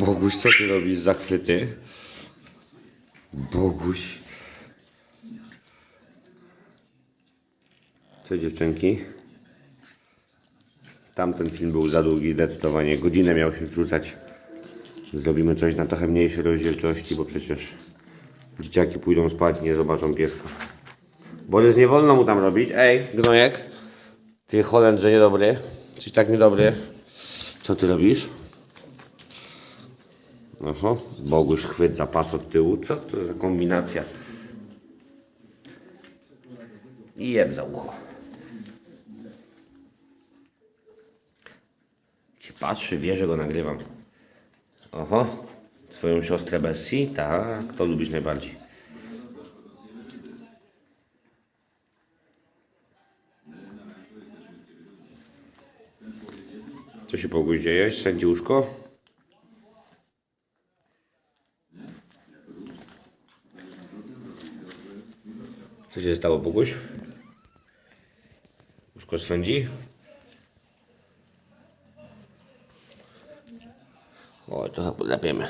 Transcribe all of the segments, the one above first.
Boguś, co ty robisz zachwyty? Boguś. Co dziewczynki? Tamten film był za długi zdecydowanie. Godzinę miał się wrzucać. Zrobimy coś na trochę mniejszej rozdzielczości, bo przecież dzieciaki pójdą spać nie zobaczą pieska. Borys, nie wolno mu tam robić. Ej, gnojek. Ty Holendrze niedobry. Jesteś tak niedobry. Co ty robisz? Oho, Boguś chwyt za pas od tyłu. Co to za kombinacja? I jeb za ucho. Się patrzy, wie, że go nagrywam. Oho, swoją siostrę Bessie? Tak, to lubisz najbardziej. Co się Boguś dzieje? Sędzi Co się stało, Boguś? Łóżko swędzi? O, trochę podlepiemy.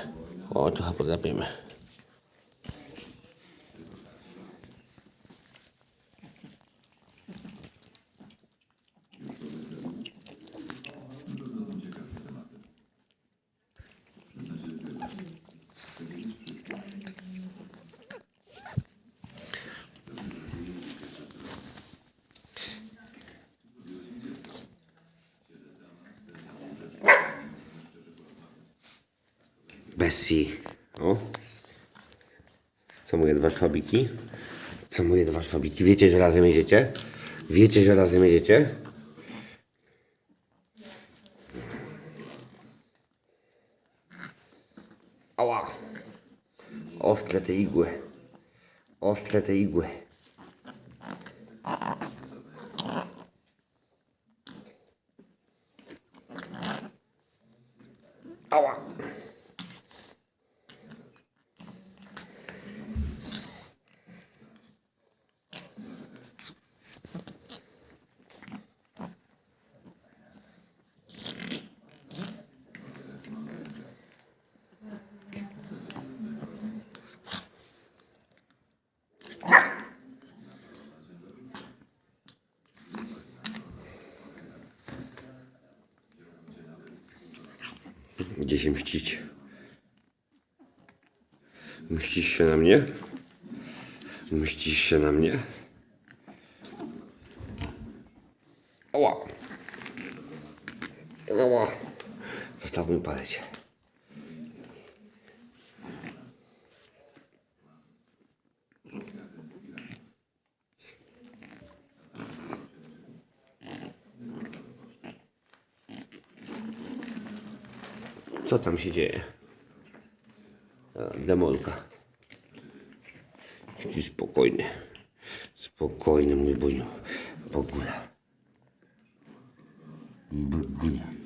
O, trochę podlepiemy. O. Co moje dwa szwabiki? Co moje dwa szwabiki? Wiecie, że razem jedziecie? Wiecie, że razem jedziecie? Ała. Ostre te igły. Ostre te igły. Ała. Gdzie się mścić? Mścisz się na mnie? Mścisz się na mnie? Ała! Ała! Zostaw mi palec. Co tam się dzieje? Demolka. Jaki spokojny. Spokojny mój buniu. Bogula. Bogula.